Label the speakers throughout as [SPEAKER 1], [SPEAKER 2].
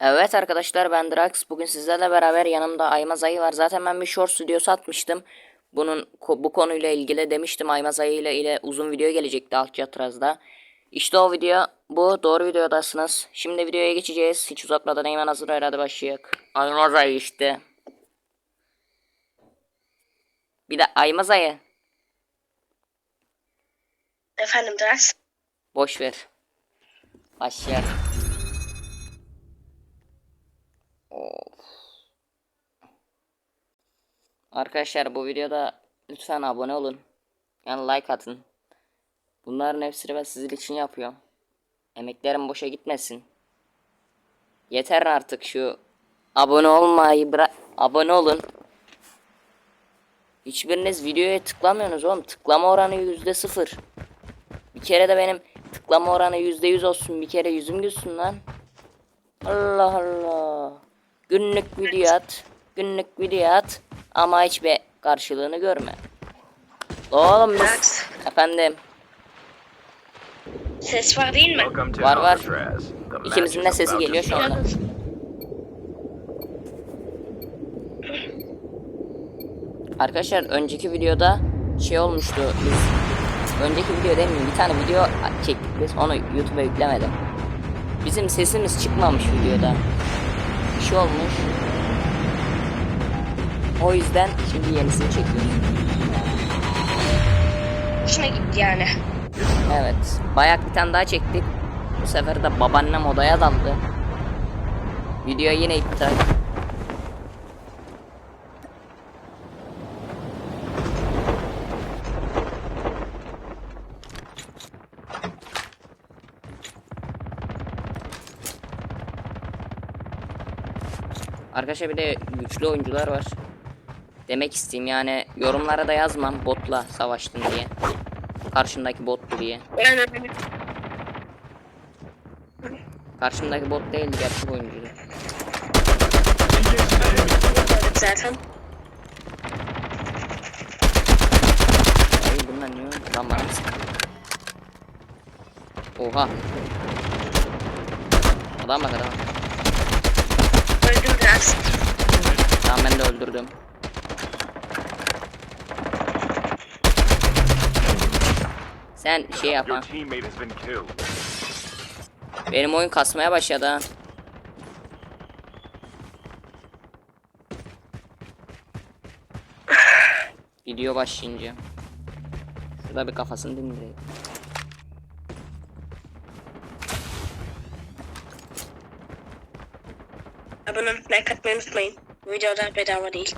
[SPEAKER 1] Evet arkadaşlar ben Drax. Bugün sizlerle beraber yanımda Aymaz Ayı var. Zaten ben bir short videosu atmıştım. Bunun bu konuyla ilgili demiştim Aymaz Ayı ile, ile uzun video gelecekti alt çatrazda. İşte o video bu. Doğru videodasınız. Şimdi videoya geçeceğiz. Hiç uzatmadan hemen hazır ver hadi başlayalım. Aymaz Ayı işte. Bir de Aymaz Ayı.
[SPEAKER 2] Efendim Drax.
[SPEAKER 1] Boş ver. Başlayalım. Arkadaşlar bu videoda lütfen abone olun. Yani like atın. Bunların hepsini ben sizin için yapıyorum. Emeklerim boşa gitmesin. Yeter artık şu abone olmayı bırak. Abone olun. Hiçbiriniz videoya tıklamıyorsunuz oğlum. Tıklama oranı yüzde sıfır. Bir kere de benim tıklama oranı yüzde yüz olsun. Bir kere yüzüm gülsün lan. Allah Allah. Günlük video at. Günlük video at. Ama hiçbir karşılığını görme. Oğlum biz...
[SPEAKER 2] Drax.
[SPEAKER 1] Efendim.
[SPEAKER 2] Ses var değil mi?
[SPEAKER 1] Var, var. İkimizin de sesi geliyor şu anda. Arkadaşlar önceki videoda şey olmuştu biz önceki video demeyeyim bir tane video çektik biz onu YouTube'a yüklemedim. Bizim sesimiz çıkmamış videoda. Bir şey olmuş. O yüzden şimdi yenisini çekiyoruz.
[SPEAKER 2] Hoşuna gitti yani.
[SPEAKER 1] Evet. Bayak bir tane daha çektik. Bu sefer de babaannem odaya daldı. Video yine iptal. Arkadaşlar bir de güçlü oyuncular var. Demek isteyeyim yani yorumlara da yazmam botla savaştın diye. Karşındaki bottu diye.
[SPEAKER 2] Yani
[SPEAKER 1] Karşımdaki bot değildi gerçek oyuncuydu.
[SPEAKER 2] zaten.
[SPEAKER 1] Ay bunlar niye öldü? Lan bana? Oha. Adam bak adam.
[SPEAKER 2] Öldüm Drax.
[SPEAKER 1] Tamam ben de öldürdüm. Sen şey yap ha. Benim oyun kasmaya başladı ha. Video başlayınca. Şurada bir kafasını dindireyim.
[SPEAKER 2] Abone olup like atmayı unutmayın. Videolar bedava değil.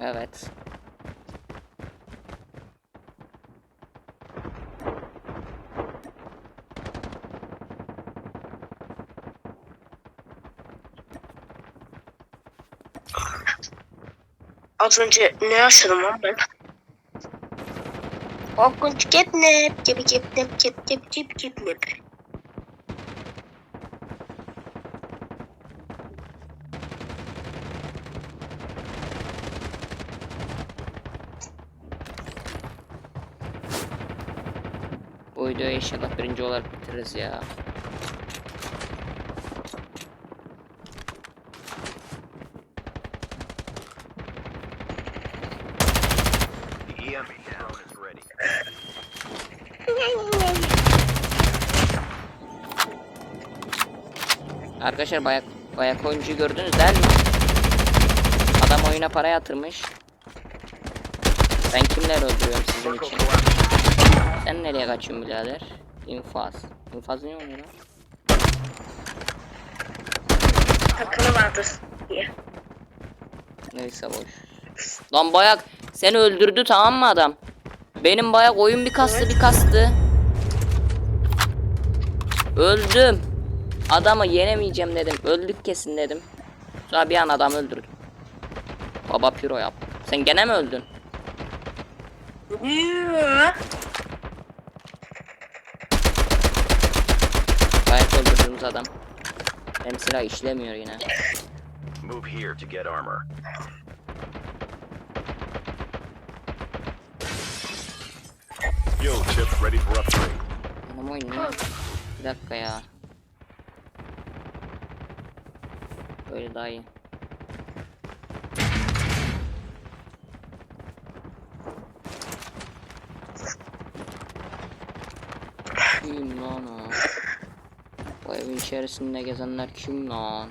[SPEAKER 1] Evet.
[SPEAKER 2] Az önce ne yaşadım lan ben? Korkunç catnap. Gibi catnap cap cap catnap.
[SPEAKER 1] Bu videoyu inşallah birinci olarak bitiririz ya.
[SPEAKER 3] The EMP drone is ready.
[SPEAKER 1] Arkadaşlar bayak bayak oyuncuyu gördünüz değil mi? Adam oyuna para yatırmış. Ben kimler öldürüyorum sizin için? Sen nereye kaçıyorsun birader? İnfaz. İnfaz ne oluyor lan?
[SPEAKER 2] Takımı vardır diye.
[SPEAKER 1] Neyse boş. Lan bayak seni öldürdü tamam mı adam? Benim bayak oyun bir kastı bir kastı. Öldüm. Adamı yenemeyeceğim dedim. Öldük kesin dedim. Sonra bir an adam öldürdüm. Baba piro yap. Sen gene mi öldün? Bayak öldürdüğümüz adam. Benim silah işlemiyor yine.
[SPEAKER 3] Move here to get armor. Skill chip ready for upgrade.
[SPEAKER 1] Oyun niye? Bir dakika ya. Böyle daha iyi. Kim lan o? Bu evin içerisinde gezenler kim lan?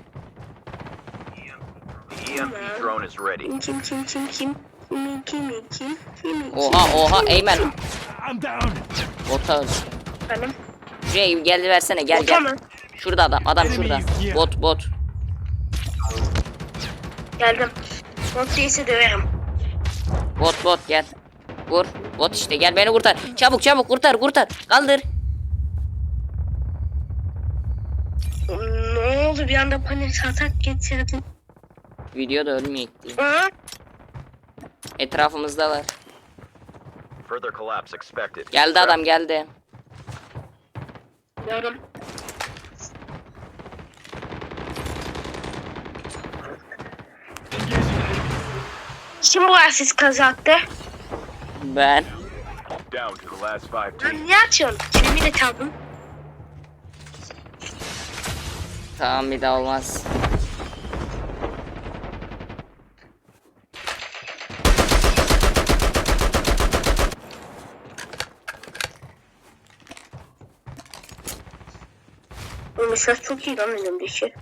[SPEAKER 3] The EMP drone is ready.
[SPEAKER 2] Kim kim kim kim kim? Kim? Kimin
[SPEAKER 1] Oha oha Eymen.
[SPEAKER 4] I'm down.
[SPEAKER 1] Bota
[SPEAKER 2] Benim.
[SPEAKER 1] Şuraya gel versene gel gel. Şurada adam adam şurada. Bot bot.
[SPEAKER 2] Geldim. Bot değilse döverim.
[SPEAKER 1] Bot bot gel. Vur. Bot işte gel beni kurtar. Çabuk çabuk kurtar kurtar. Kaldır.
[SPEAKER 2] Ne oldu bir anda panik atak geçirdin?
[SPEAKER 1] Video da ölmeyecek diye.
[SPEAKER 2] Hı?
[SPEAKER 1] Etrafımızda var.
[SPEAKER 3] Further collapse expected.
[SPEAKER 1] Geldi adam geldi.
[SPEAKER 2] Diyorum. Kim bu siz kazaktı?
[SPEAKER 1] Ben.
[SPEAKER 3] Down to the last five
[SPEAKER 2] Lan
[SPEAKER 3] teams.
[SPEAKER 2] niye atıyorsun? Kilimi de çaldın.
[SPEAKER 1] Tamam bir daha olmaz.
[SPEAKER 2] Bu mesaj çok iyi lan önümdeki.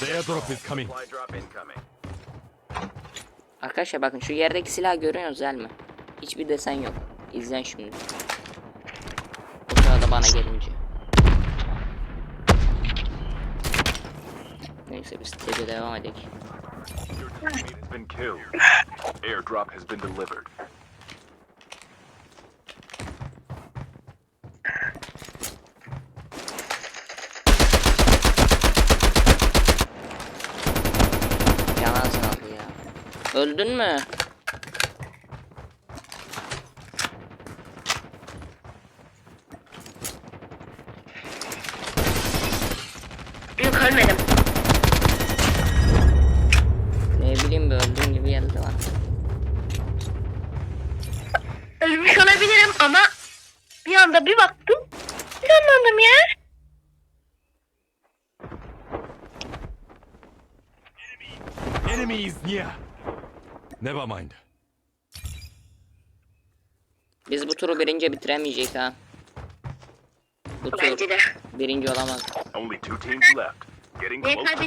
[SPEAKER 4] The airdrop is coming.
[SPEAKER 1] Arkadaşlar bakın şu yerdeki silah görüyorsunuz değil mi? Hiçbir desen yok. İzlen şimdi. Bu sırada bana gelince. Neyse biz tece devam edelim.
[SPEAKER 3] Airdrop has been delivered.
[SPEAKER 1] Yalan sağlığı ya. Öldün mü?
[SPEAKER 2] Yok ölmedim.
[SPEAKER 1] Ne bileyim be öldüğün gibi geldi bana.
[SPEAKER 2] Ölmüş olabilirim ama bir anda bir baktım. Canlandım ya.
[SPEAKER 4] Enemy is near. Never mind.
[SPEAKER 1] Biz bu turu birinci bitiremeyecek ha. Bu tur
[SPEAKER 2] Bence de.
[SPEAKER 1] birinci olamaz.
[SPEAKER 3] Only two teams left. Getting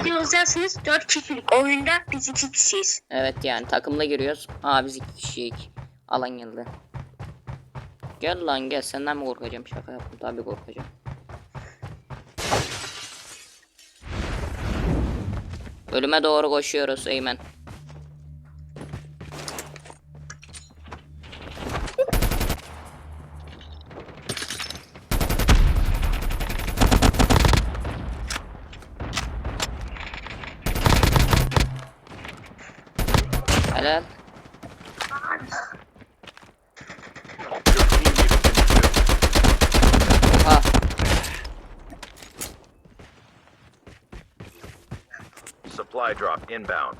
[SPEAKER 3] close.
[SPEAKER 2] dersiniz 4 kişilik oyunda biz 2 kişiyiz.
[SPEAKER 1] Evet yani takımla giriyoruz. Aa biz iki kişiyik. Alan geldi. Gel lan gel senden mi korkacağım? Şaka yaptım tabii korkacağım. Ölüme doğru koşuyoruz Eymen.
[SPEAKER 3] Supply drop inbound.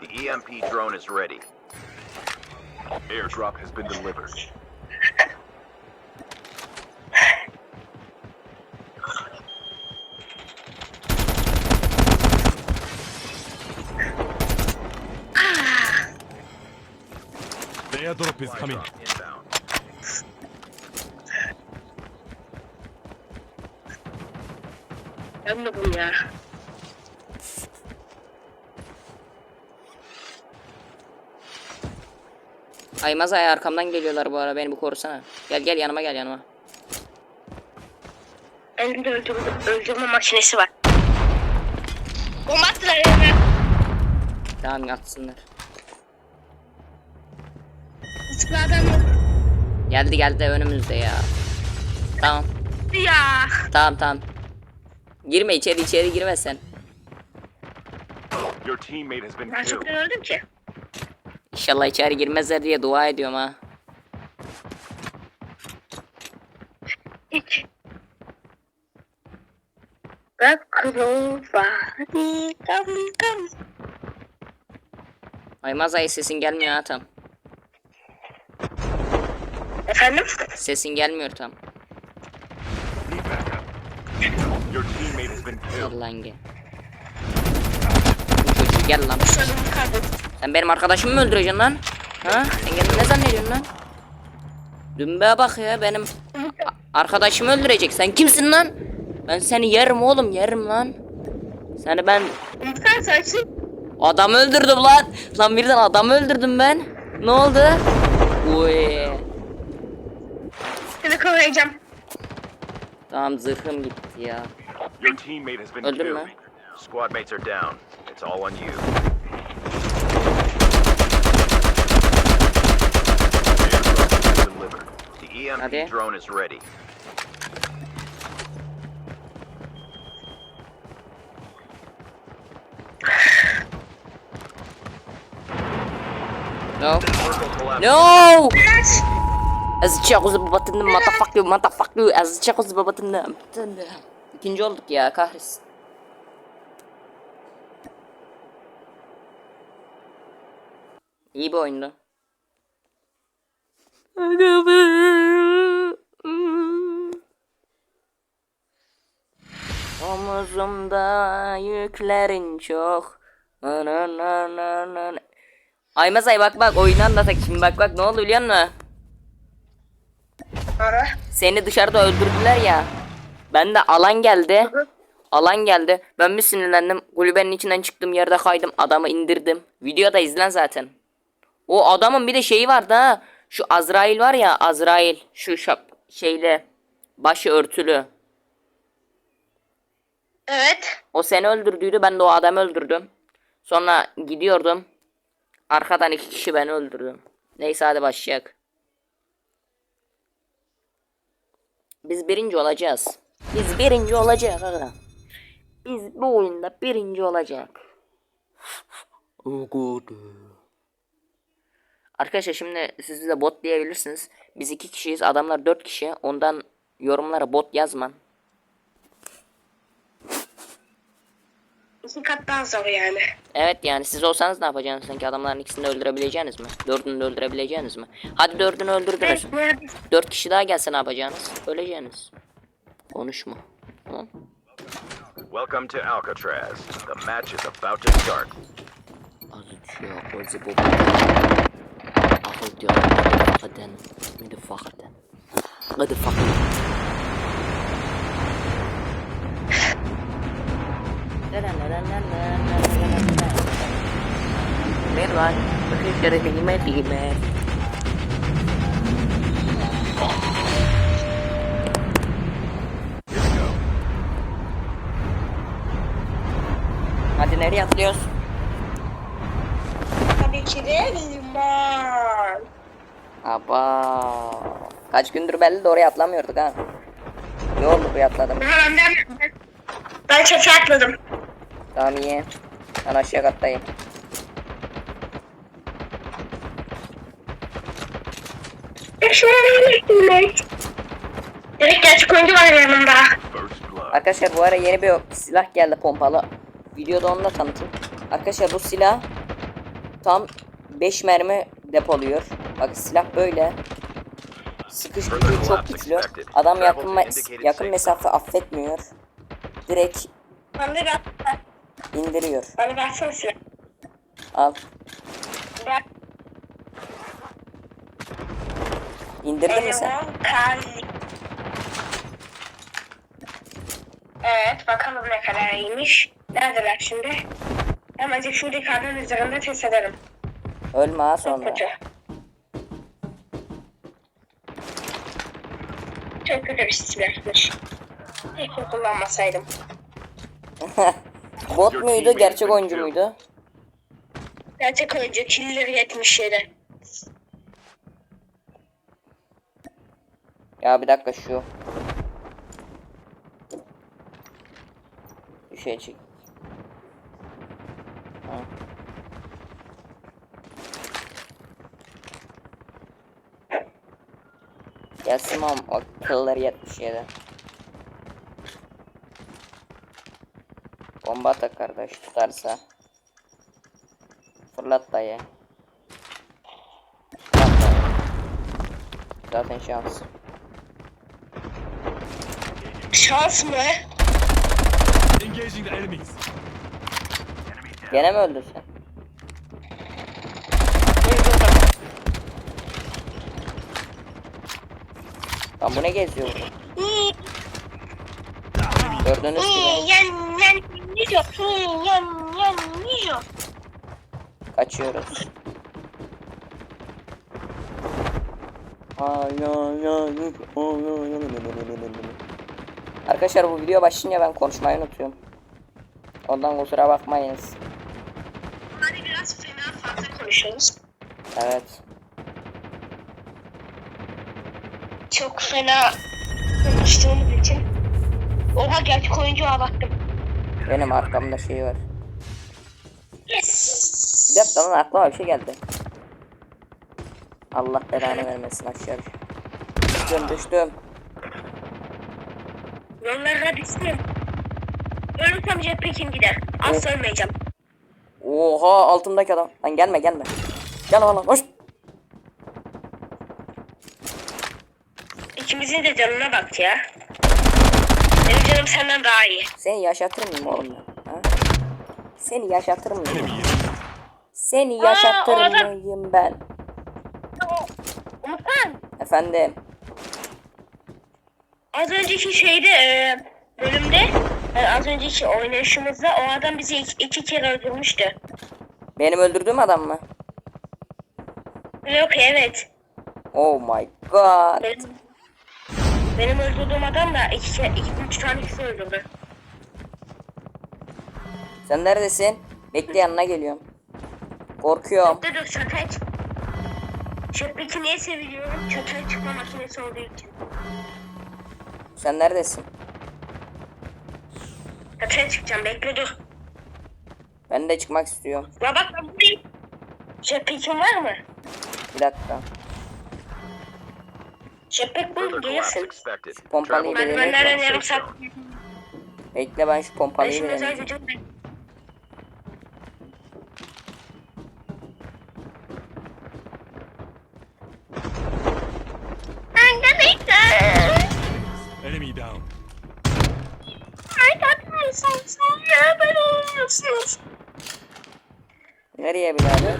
[SPEAKER 3] The EMP drone is ready. Airdrop has been delivered.
[SPEAKER 4] Airdrop is coming.
[SPEAKER 2] bunu ya.
[SPEAKER 1] Aymaz ay arkamdan geliyorlar bu ara beni bir korusana. Gel gel yanıma gel yanıma.
[SPEAKER 2] Elimde öldürme, öldürme makinesi var. Bomba attılar elime.
[SPEAKER 1] Tamam yatsınlar.
[SPEAKER 2] Yok.
[SPEAKER 1] Geldi geldi önümüzde ya. Tamam.
[SPEAKER 2] Ya.
[SPEAKER 1] Tamam tamam. Girme içeri içeri girme sen.
[SPEAKER 3] Your teammate has been
[SPEAKER 2] Ben
[SPEAKER 3] killed.
[SPEAKER 2] çoktan öldüm ki.
[SPEAKER 1] İnşallah içeri girmezler diye dua ediyorum ha.
[SPEAKER 2] Hiç. Rock over. Hadi come come.
[SPEAKER 1] Aymaz ayı sesin gelmiyor ha tam.
[SPEAKER 2] Efendim?
[SPEAKER 1] Sesin gelmiyor tam.
[SPEAKER 3] Your teammate has been killed.
[SPEAKER 1] Gel lan gel. Bu çocuğu gel lan. Sen benim arkadaşımı mı öldüreceksin lan? Ha? Sen kendini ne zannediyorsun lan? Dümbeye bak ya benim arkadaşımı öldürecek. Sen kimsin lan? Ben seni yerim oğlum yerim lan. Seni ben
[SPEAKER 2] Lütfen saçın.
[SPEAKER 1] adam öldürdüm lan. Lan birden adam öldürdüm ben. Ne oldu? Uy.
[SPEAKER 2] Seni koruyacağım.
[SPEAKER 1] Tamam zırhım gitti ya.
[SPEAKER 3] Your teammate has been
[SPEAKER 1] Öldürme.
[SPEAKER 3] killed. Squad mates are down. It's all on you. Airdrop has delivered. The EMP
[SPEAKER 1] Hadi.
[SPEAKER 3] drone is ready.
[SPEAKER 1] No.
[SPEAKER 3] Circle collapse.
[SPEAKER 1] No!
[SPEAKER 2] Kaç.
[SPEAKER 1] Azıcık kuzu babatını motherfucker motherfucker azıcık kuzu babatını. İkinci olduk ya kahretsin. İyi bir oyundu. Omuzumda yüklerin çok. Na na na na na. Aymaz ay bak bak oyunu anlatak şimdi bak bak ne oldu biliyor musun?
[SPEAKER 2] Ara.
[SPEAKER 1] Seni dışarıda öldürdüler ya. Ben de alan geldi. Alan geldi. Ben bir sinirlendim. Kulübenin içinden çıktım yerde kaydım. Adamı indirdim. Videoda izlen zaten. O adamın bir de şeyi vardı ha. Şu Azrail var ya Azrail. Şu şap şeyle. Başı örtülü.
[SPEAKER 2] Evet.
[SPEAKER 1] O seni öldürdüydü. Ben de o adamı öldürdüm. Sonra gidiyordum. Arkadan iki kişi beni öldürdü. Neyse hadi başlayalım. Biz birinci olacağız. Biz birinci olacağız aga. Biz bu oyunda birinci olacak. Oh. Arkadaşlar şimdi siz de bot diyebilirsiniz. Biz iki kişiyiz. Adamlar dört kişi. Ondan yorumlara bot yazman.
[SPEAKER 2] İki kat daha zor yani.
[SPEAKER 1] Evet yani siz olsanız ne yapacaksınız? Sanki adamların ikisini de öldürebileceğiniz mi? Dördünü de öldürebileceğiniz mi? Hadi dördünü öldürdünüz. Dört kişi daha gelse ne yapacaksınız? Öleceğiniz. Konuşma. Tamam.
[SPEAKER 3] Welcome to Alcatraz. The match is about to start.
[SPEAKER 1] Azıcık o zıbı. Akıl diyor. Motherfucker'den. Motherfucker'den. Motherfucker. Ver lan. Bakın şöyle kelime kelime. Hadi nereye atlıyoruz?
[SPEAKER 2] Tabii ki de.
[SPEAKER 1] Aba. Kaç gündür belli de oraya atlamıyorduk ha. Ne oldu buraya atladım?
[SPEAKER 2] Ben, ben, ben çatıya atladım.
[SPEAKER 1] Tamam iyi. Ben aşağı kattayım.
[SPEAKER 2] Direkt gerçek oyuncu var yanımda.
[SPEAKER 1] Arkadaşlar bu ara yeni bir silah geldi pompalı. Videoda onu da tanıtayım. Arkadaşlar bu silah tam 5 mermi depoluyor. Bak silah böyle. Sıkış gücü çok güçlü. Adam yakın, yakın mesafe affetmiyor. Direkt. İndiriyor.
[SPEAKER 2] Bana versene silah.
[SPEAKER 1] Al.
[SPEAKER 2] Ver.
[SPEAKER 1] İndirdin mi sen?
[SPEAKER 2] Evet bakalım ne kadar iyiymiş. Neredeler şimdi? Hemen şimdi kadın üzerinde test ederim.
[SPEAKER 1] Ölme ha
[SPEAKER 2] Çok
[SPEAKER 1] sonra.
[SPEAKER 2] kötü. Çok kötü bir silahmış. Keşke kullanmasaydım.
[SPEAKER 1] Bot muydu gerçek oyuncu muydu?
[SPEAKER 2] Gerçek oyuncu killer 77.
[SPEAKER 1] Ya bir dakika şu. Bir şey çek. Ha. Gelsin am akılları 77. Bomba atak kardeş tutarsa. Fırlat dayı. Fırlat dayı. Zaten şans.
[SPEAKER 2] Şans mı?
[SPEAKER 4] Engaging the enemies.
[SPEAKER 1] Gene mi öldün sen? Lan bu ne geziyor burada?
[SPEAKER 2] İyi,
[SPEAKER 1] Gördüğünüz
[SPEAKER 2] iyi,
[SPEAKER 1] gibi
[SPEAKER 2] yan, yan, niyo, iyi, yan, yan, niyo.
[SPEAKER 1] kaçıyoruz. Arkadaşlar bu video başlayınca ben konuşmayı unutuyorum. Ondan kusura bakmayınız.
[SPEAKER 2] Hadi biraz fena fazla konuşuyoruz.
[SPEAKER 1] Evet.
[SPEAKER 2] Çok fena konuştuğumuz için. Oha gerçek oyuncuya baktım.
[SPEAKER 1] Benim arkamda şey var.
[SPEAKER 2] Yes.
[SPEAKER 1] Bir dakika lan aklıma bir şey geldi. Allah belanı vermesin aşağı. Düştüm düştüm.
[SPEAKER 2] Yollara düştüm. Ölürsem cephekim gider. Asla ölmeyeceğim.
[SPEAKER 1] Oha altımdaki adam. Lan gelme gelme. Gel lan hoş.
[SPEAKER 2] İkimizin de canına bak ya. Benim canım senden daha iyi.
[SPEAKER 1] Seni yaşatır mıyım oğlum ben? Ha? Seni yaşatır mıyım?
[SPEAKER 4] İn.
[SPEAKER 1] Seni
[SPEAKER 2] Aa,
[SPEAKER 1] yaşatır
[SPEAKER 2] o adam-
[SPEAKER 1] mıyım ben?
[SPEAKER 2] Umuthan.
[SPEAKER 1] Efendim.
[SPEAKER 2] Az önceki şeyde e, bölümde e, az önceki oynayışımızda o adam bizi iki, iki kere öldürmüştü.
[SPEAKER 1] Benim öldürdüğüm adam mı?
[SPEAKER 2] Yok evet.
[SPEAKER 1] Oh my god.
[SPEAKER 2] Benim, benim öldürdüğüm adam da iki, ke- iki üç tane kişi öldürdü.
[SPEAKER 1] Sen neredesin? Bekle yanına geliyorum. Korkuyorum.
[SPEAKER 2] Dur dur çatıya çık. Çöpeki niye seviliyorum? Çatıya çıkma makinesi olduğu için.
[SPEAKER 1] Sen neredesin?
[SPEAKER 2] Çatıya çıkacağım bekle dur.
[SPEAKER 1] Ben de çıkmak istiyorum.
[SPEAKER 2] Ya bak ben buradayım. Jetpack'in var mı?
[SPEAKER 1] Bir dakika.
[SPEAKER 2] Jetpack bul
[SPEAKER 3] Further collapse
[SPEAKER 2] gelirsin.
[SPEAKER 1] Pompalıyı deneyelim.
[SPEAKER 2] Merdivenlerden
[SPEAKER 3] safe
[SPEAKER 2] yarım saat.
[SPEAKER 1] Bekle ben şu
[SPEAKER 2] Ben
[SPEAKER 1] pompalıyı deneyeyim.
[SPEAKER 2] gücüm
[SPEAKER 4] Enemy down.
[SPEAKER 2] Sen ya ben olmuyorsunuz.
[SPEAKER 1] Nereye birader?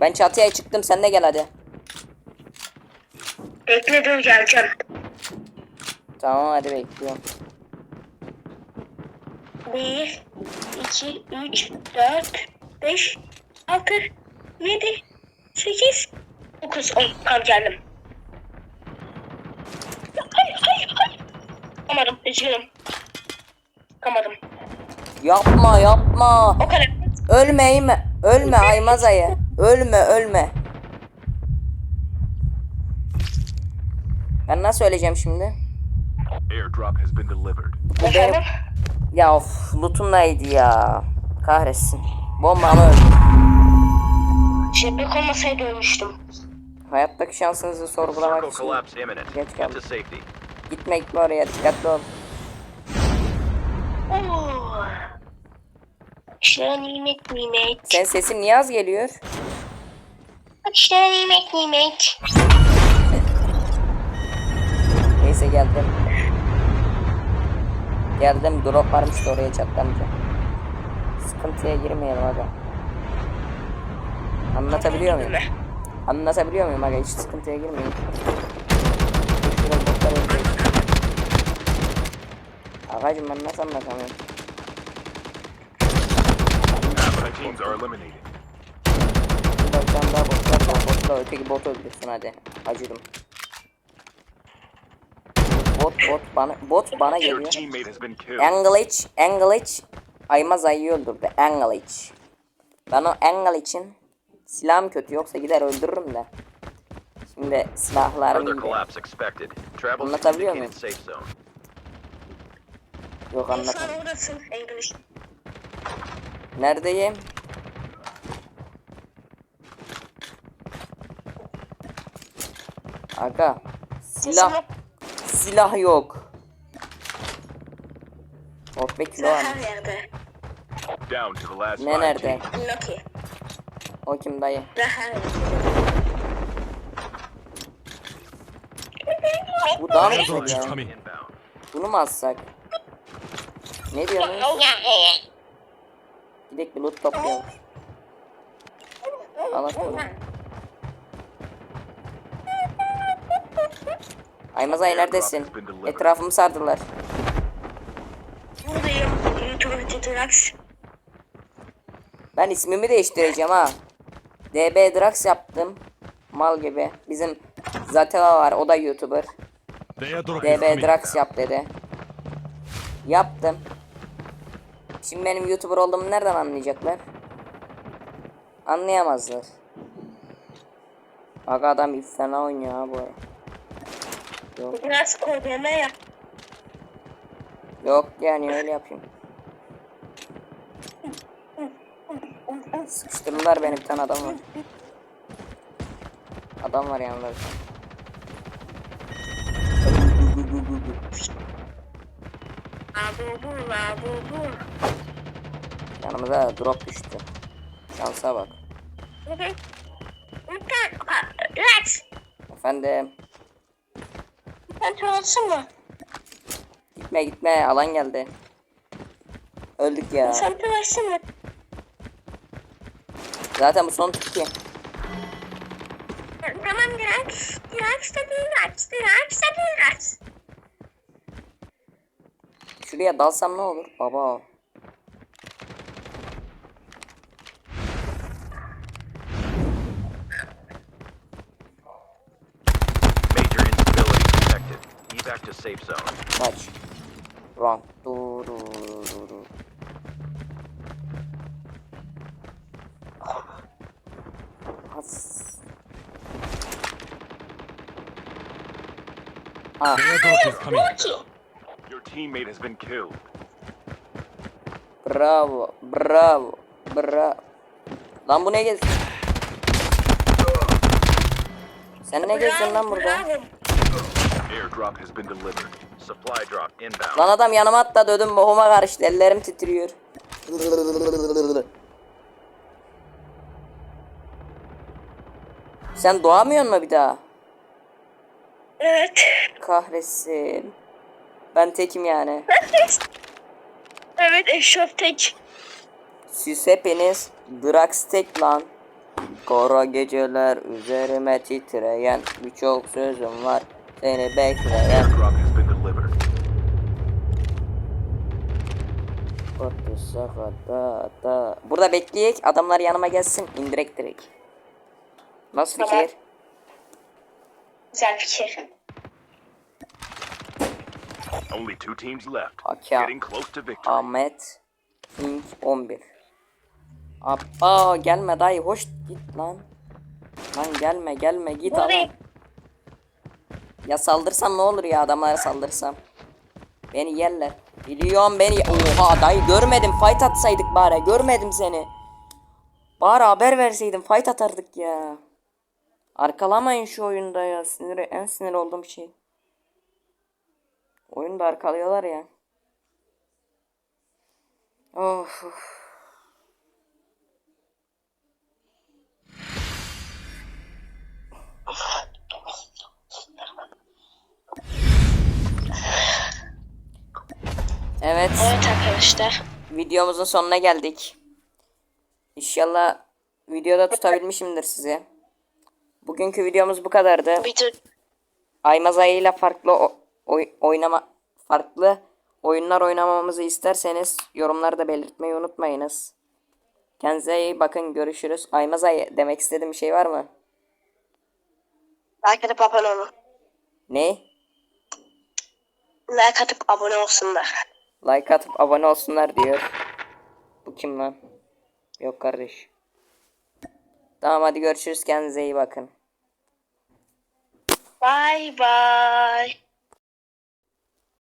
[SPEAKER 1] Ben çatıya çıktım sen de gel hadi.
[SPEAKER 2] Bekle dur geleceğim.
[SPEAKER 1] Tamam hadi bekliyorum.
[SPEAKER 2] Bir, iki, üç, dört, beş, altı, yedi, sekiz, dokuz, on. Tamam geldim. Hayır, hayır, hayır. Çıkamadım, üzgünüm. Çıkamadım.
[SPEAKER 1] Yapma yapma.
[SPEAKER 2] O kadar.
[SPEAKER 1] Ölme. Ölme Aymaz ayı. Ölme ölme. Ben nasıl öleceğim şimdi?
[SPEAKER 3] Airdrop has been delivered.
[SPEAKER 1] Bu benim... Ya of lootumdaydı ya. Kahretsin. Bombamı öldü.
[SPEAKER 2] Jetpack olmasaydı ölmüştüm.
[SPEAKER 1] Hayattaki şansınızı sorgulamak için. Geç kaldım. Gitme gitme oraya dikkatli ol.
[SPEAKER 2] Oo. İşte nimet nimet.
[SPEAKER 1] Senin sesin niye az geliyor?
[SPEAKER 2] İşte nimet nimet.
[SPEAKER 1] Geldim. Geldim drop varmış da oraya çatlamayacağım. Sıkıntıya girmeyelim aga. Anlatabiliyor muyum? Anlatabiliyor muyum aga hiç sıkıntıya girmeyin. Botlar. Agacım ben nasıl anlatamıyorum?
[SPEAKER 3] Teams are eliminated.
[SPEAKER 1] Bir tane daha bot var da botla öteki bot öldürsün hadi. Acıdım. Bot bot bana bot bana geliyor. English, English Aymaz ayıyı öldürdü. English. Ben o English'in silahım kötü yoksa gider öldürürüm de. Şimdi silahlarım
[SPEAKER 3] to
[SPEAKER 1] Anlatabiliyor muyum? Yok
[SPEAKER 2] English.
[SPEAKER 1] Neredeyim? Aga. Silah
[SPEAKER 2] Silah.
[SPEAKER 1] yok. Oh be kilo var.
[SPEAKER 2] Her yerde.
[SPEAKER 3] Down to the last
[SPEAKER 1] Ne
[SPEAKER 3] five
[SPEAKER 1] nerede?
[SPEAKER 3] teams.
[SPEAKER 2] Lucky.
[SPEAKER 1] O kim dayı?
[SPEAKER 2] Yerde.
[SPEAKER 1] Bu daha mı güzel
[SPEAKER 4] is
[SPEAKER 1] ya?
[SPEAKER 4] coming.
[SPEAKER 3] Inbound.
[SPEAKER 1] Bunu mu alsak? Ne diyorsunuz? Gidelim bir loot toplayalım. Al at bunu. Aymazay neredesin? Etrafımı sardılar.
[SPEAKER 2] Buradayım. YouTuber Titrax.
[SPEAKER 1] Ben ismimi değiştireceğim ha. DB Drax yaptım. Mal gibi. Bizim Zateva var o da YouTuber. DB. Drax yap dedi. Yaptım. Şimdi benim YouTuber olduğumu nereden anlayacaklar? Anlayamazlar. Aga adam fena oynuyor ha bu. Yok,
[SPEAKER 2] Biraz kodlama yap.
[SPEAKER 1] yok yani öyle yapayım. Sıkıştırdılar beni bir tane adam var. Adam var yanında bir tane.
[SPEAKER 2] Abu bu, abu bu.
[SPEAKER 1] Yanımıza drop düştü. Şansa bak. Efendim.
[SPEAKER 2] Sen çoğalsın mı?
[SPEAKER 1] Gitme gitme alan geldi. Öldük ya.
[SPEAKER 2] Sen çoğalsın mı?
[SPEAKER 1] Zaten bu son tutki.
[SPEAKER 2] Tamam Rex. Rex de değil Rex. Rex de değil.
[SPEAKER 1] Şuraya dalsam ne olur? Baba.
[SPEAKER 5] Safe zone.
[SPEAKER 1] Kaç. Wrong. Dur dur dur. Has. Ah.
[SPEAKER 3] Your teammate has been killed.
[SPEAKER 1] bravo, bravo, bravo. Lan bu ne geziyor? Sen ne geziyorsun lan burada?
[SPEAKER 2] Bravo.
[SPEAKER 3] Airdrop has been delivered.
[SPEAKER 5] Supply drop inbound.
[SPEAKER 1] Lan adam yanıma atladı ödüm boğuma karıştı ellerim titriyor. Sen doğamıyor mu bir daha?
[SPEAKER 2] Evet.
[SPEAKER 1] Kahretsin. Ben tekim yani.
[SPEAKER 2] Evet eşref tek.
[SPEAKER 1] Siz hepiniz Drax tek lan. Kara geceler üzerime titreyen birçok sözüm var
[SPEAKER 3] been delivered.
[SPEAKER 1] Korku sakata da. Burada bekleyek adamlar yanıma gelsin indirek direkt. Nasıl
[SPEAKER 2] Tamam.
[SPEAKER 1] fikir?
[SPEAKER 2] Güzel fikir.
[SPEAKER 3] Only two teams left.
[SPEAKER 1] Hakem.
[SPEAKER 3] Getting close to victory.
[SPEAKER 1] Ahmet King 11 Abba gelme dayı hoş git lan Lan gelme gelme git adam
[SPEAKER 2] Buradayım.
[SPEAKER 1] Ya saldırsam ne olur ya adamlara saldırsam Beni yerler. Biliyorum beni. Oha dayı görmedim. Fight atsaydık bari. Görmedim seni. Bari haber verseydin fight atardık ya. Arkalamayın şu oyunda ya. Sinir en sinir olduğum şey. Oyunda arkalıyorlar ya. Of. of. Evet,
[SPEAKER 2] Evet arkadaşlar.
[SPEAKER 1] videomuzun sonuna geldik. İnşallah videoda tutabilmişimdir sizi. Bugünkü videomuz bu kadardı. Aymaz ayıyla farklı oy- oynama farklı oyunlar oynamamızı isterseniz yorumlarda belirtmeyi unutmayınız. Kendinize iyi bakın görüşürüz. Aymaz ayı demek istediğim bir şey var mı?
[SPEAKER 2] like atıp abone olun.
[SPEAKER 1] Ne?
[SPEAKER 2] Like atıp abone olsunlar.
[SPEAKER 1] Like atıp abone olsunlar diyor. Bu kim lan? Yok kardeş. Tamam hadi görüşürüz kendinize iyi bakın.
[SPEAKER 2] Bye bye.